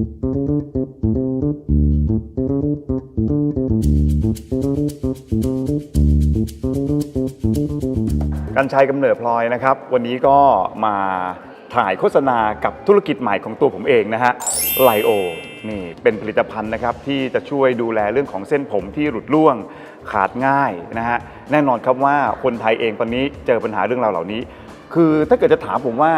กันชัยกำเนิดพลอยนะครับ วันนี้ก็มาถ่ายโฆษณากับธุรกิจใหม่ของตัวผมเองนะฮะไลโอนี่เป็นผลิตภัณฑ์นะครับที่จะช่วยดูแลเรื่องของเส้นผมที่หลุดร่วงขาดง่ายนะฮะแน่นอนครับว่าคนไทยเองตอนนี้เจอปัญหาเรื่องราวเหล่านี้ คือถ้าเกิดจะถามผมว่า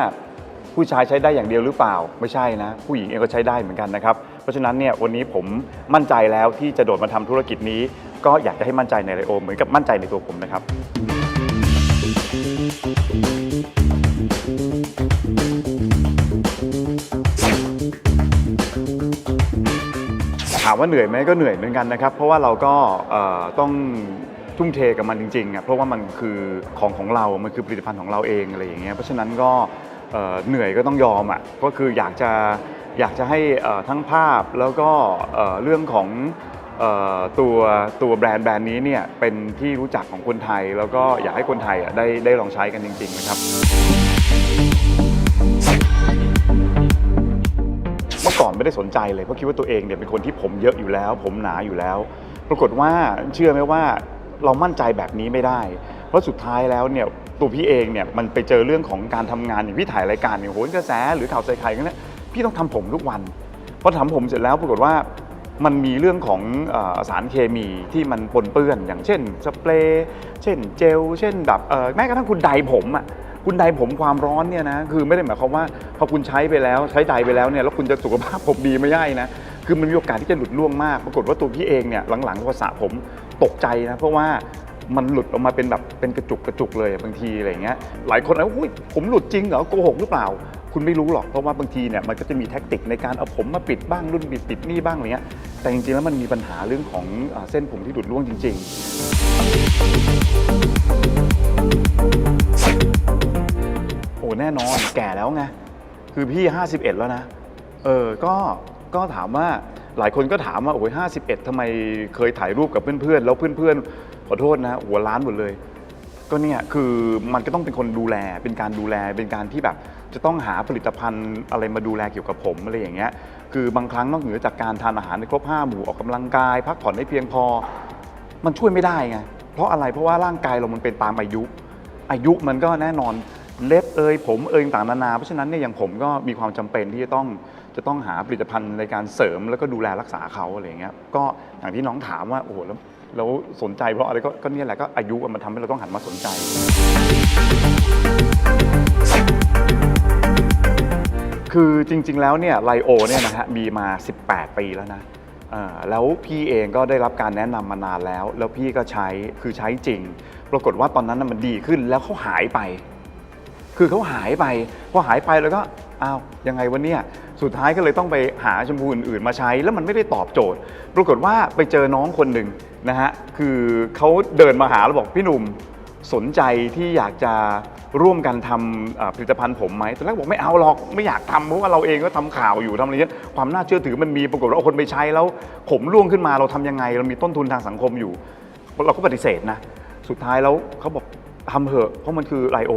ผู้ชายใช้ได้อย่างเดียวหรือเปล่าไม่ใช่นะ ผู้หญิงเองก็ใช้ได้เหมือนกันนะครับ เพราะฉะนั้นเนี่ยวันนี้ผมมั่นใจแล้วที่จะโดดมาทำธุรกิจนี้ ก็อยากจะให้มั่นใจในไลโอเหมือนกับมั่นใจในตัวผมนะครับถามว่าเหนื่อยไหมก็เหนื่อยเหมือนกันนะครับเพราะว่าเราก็ต้องทุ่มเทกับมันจริงๆอะเพราะว่ามันคือของของเรา มันคือผลิตภัณฑ์ของเราเองอะไรอย่างเงี้ยเพราะฉะนั้นก็ เหนื่อยก็ต้องยอมอะก็คืออยากจะอยากจะให้ทั้งภาพแล้วก็เรื่องของตัวตัวแบรนด์แบรนด์นี้เนี่ยเป็นที่รู้จักของคนไทย แล้วก็อยากให้คนไทยอะได้ได้ลองใช้กันจริง ๆ นะครับ เมื่อก่อนไม่ได้สนใจเลยเพราะคิดว่าตัวเองเนี่ยเป็นคนที่ผมเยอะอยู่แล้ว ผมหนาอยู่แล้ว ปรากฏว่าเชื่อไหมว่าเรามั่นใจแบบนี้ไม่ได้ เพราะสุดท้ายแล้วเนี่ยตัวพี่เองเนี่ยมันไปเจอเรื่องของการทำงานอย่างพี่ถ่ายรายการอย่างโหนกระแสหรือข่าวใส่ไข่กันเนี่ยพี่ต้องทำผมทุกวันพอทำผมเสร็จแล้วปรากฏว่ามันมีเรื่องของอสารเคมีที่มันปนเปื้อน อย่างเช่นสเปรย์เช่นเจล เช่นแบบแม้กระทั่งคุณไดผมอะคุณไดผมความร้อนเนี่ยนะคือไม่ได้หมายความว่าพอคุณใช้ไปแล้วใช้ไดไปแล้วเนี่ยแล้วคุณจะสุขภาพผมดีไม่ใช่นะคือมันมีโอกาสที่จะหลุดร่วงมาก ปรากฏว่าตัวพี่เองเนี่ยหลังๆพอสระผมตกใจนะเพราะว่า มันหลุดออกมาเป็นแบบเป็นกระจุกกระจุกเลยบางทีอะไรเงี้ยหลายคนเอาอุ้ยผมหลุดจริงเหรอโกหกหรือเปล่า คุณไม่รู้หรอกเพราะว่าบางทีเนี่ยมันก็จะมีแท็กติกในการเอาผมมาปิดบ้างรุ่นปิดปิดนี่บ้างอะไรเงี้ยแต่จริงๆแล้วมันมีปัญหาเรื่องของอเส้นผมที่หลุดร่วงจริง ๆ โอ้แน่นอนแก่แล้วไงคือพี่ 51 แล้วนะเออก็ก็ถามว่าหลายคนก็ถามว่าโอ้ย51ทำไมเคยถ่ายรูปกับเพื่อนๆ แล้วเพื่อนๆ อโทษนะหัวล้านหมดเลย ก็เนี่ยคือมันก็ต้องเป็นคนดูแลเป็นการดูแลเป็นการที่แบบจะต้องหาผลิตภัณฑ์อะไรมาดูแลเกี่ยวกับผมอะไรอย่างเงี้ยคือบางครั้งนอกเหนือจากการทานอาหารในครบห้าหมู่ออกกำลังกาย พักผ่อนให้เพียงพอ มันช่วยไม่ได้ไงเพราะอะไรเพราะว่าร่างกายเรามันเป็นตามอายุ อายุมันก็แน่นอนเล็บเอยผมเอยต่างนานา เพราะฉะนั้นเนี่ยอย่างผมก็มีความจำเป็นที่จะต้อง จะต้องหาผลิตภัณฑ์ในการเสริมแล้วก็ดูแลรักษาเขาอะไรอย่างเงี้ยก็อย่างที่น้องถามว่าโอ้โหแล้วแล้วสนใจเพราะอะไรก็ก็เนี่ยแหละก็อายุมันทำให้เราต้องหันมาสนใจ คือจริง ๆ แล้วเนี่ยไลโอเนี่ยนะฮะมีมา 18 ปีแล้วนะเอ่อแล้วพี่เองก็ได้รับการแนะนำมานานแล้ว แล้วพี่ก็ใช้คือใช้จริง ปรากฏว่าตอนนั้นน่ะมันดีขึ้นแล้วเขาหายไป คือเขาหายไปพอหายไปแล้วก็ อ้าวยังไงวะเนี่ยสุดท้ายก็เลยต้องไปหาแชมพูอื่นๆ มาใช้แล้วมันไม่ได้ตอบโจทย์ ปรากฏว่าไปเจอน้องคนหนึ่งนะฮะคือเขาเดินมาหาแล้วบอกพี่หนุ่มสนใจที่อยากจะร่วมกันทำผลิตภัณฑ์ผมไหมตอนแรกบอกไม่เอาหรอกไม่อยากทำเพราะว่าเราเองก็ทำข่าวอยู่ทำอะไรเงี้ยความน่าเชื่อถือมันมีปรากฏว่าเอาคนไปใช้แล้วผมร่วงขึ้นมาเราทำยังไง เรามีต้นทุนทางสังคมอยู่ เราก็ปฏิเสธนะ สุดท้ายแล้วเขาบอกทำเถอะเพราะมันคือไลโอ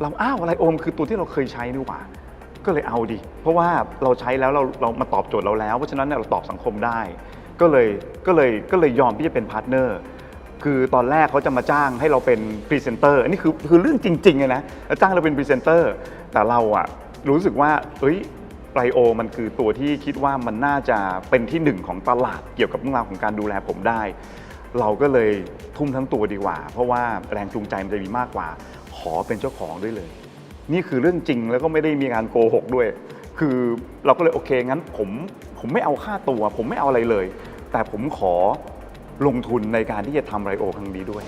เราอ้าวไลโอมนคือตัวที่เราเคยใช้นี่หว่า ก็เลยเอาดิ เพราะว่าเราใช้แล้วเราเรามาตอบโจทย์เราแล้ว เพราะฉะนั้นเนี่ยเราตอบสังคมได้ ก็เลยก็เลยก็เลยยอมที่จะเป็นพาร์ทเนอร์ คือตอนแรกเขาจะมาจ้างให้เราเป็นพรีเซนเตอร์อันนี้คือคือเรื่องจริงๆเลยนะจ้างเราเป็นพรีเซนเตอร์ แต่เราอะรู้สึกว่าเอ้ยไลโอมันคือตัวที่คิดว่ามันน่าจะเป็นที่หนึ่งของตลาดเกี่ยวกับเรื่องราวของการดูแลผมได้ เราก็เลยทุ่มทั้งตัวดีกว่า เพราะว่าแรงจูงใจมันจะมีมากกว่า ขอเป็นเจ้าของด้วยเลย นี่คือเรื่องจริงแล้วก็ไม่ได้มีการโกหกด้วย คือเราก็เลยโอเคงั้นผมผมไม่เอาค่าตัว ผมไม่เอาอะไรเลย แต่ผมขอลงทุนในการที่จะทำไรโอครั้งนี้ด้วย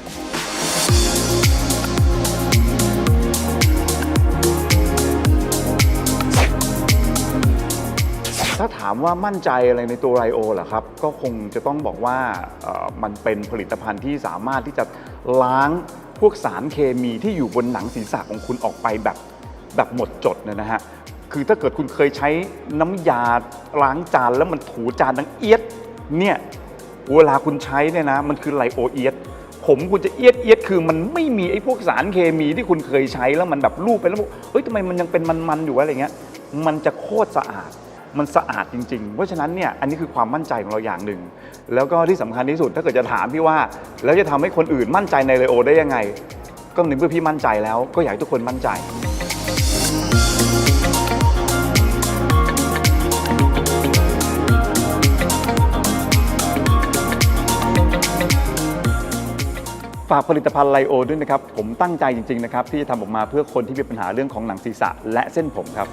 ถ้าถามว่ามั่นใจอะไรในตัวไรโอเหรอครับ ก็คงจะต้องบอกว่าเอ่อมันเป็นผลิตภัณฑ์ที่สามารถที่จะล้างพวกสารเคมีที่อยู่บนหนังศีรษะของคุณออกไปแบบ แบบหมดจดเนี่ยนะฮะคือถ้าเกิดคุณเคยใช้น้ำยาล้างจานแล้วมันถูจานดังเอียดเนี่ยเวลาคุณใช้เนี่ยนะมันคือไลโอเอียดผมคุณจะเอียดเอียดคือมันไม่มีไอ้พวกสารเคมีที่คุณเคยใช้แล้วมันแบบลูบไปแล้วบอกเฮ้ยทำไมมันยังเป็นมันๆอยู่วะอะไรเงี้ยมันจะโคตรสะอาดมันสะอาดจริงๆ เพราะฉะนั้นเนี่ยอันนี้คือความมั่นใจของเราอย่างหนึ่ง แล้วก็ที่สำคัญที่สุดถ้าเกิดจะถามพี่ว่า แล้วจะทำให้คนอื่นมั่นใจในไลโอได้ยังไง ก็ในเมื่อพี่มั่นใจแล้วก็อยากให้ทุกคนมั่นใจ ฝากผลิตภัณฑ์ไลโอด้วยนะครับ ผมตั้งใจจริงๆนะครับที่จะทำออกมาเพื่อคนที่มีปัญหาเรื่องของหนังศีรษะและเส้นผมครับ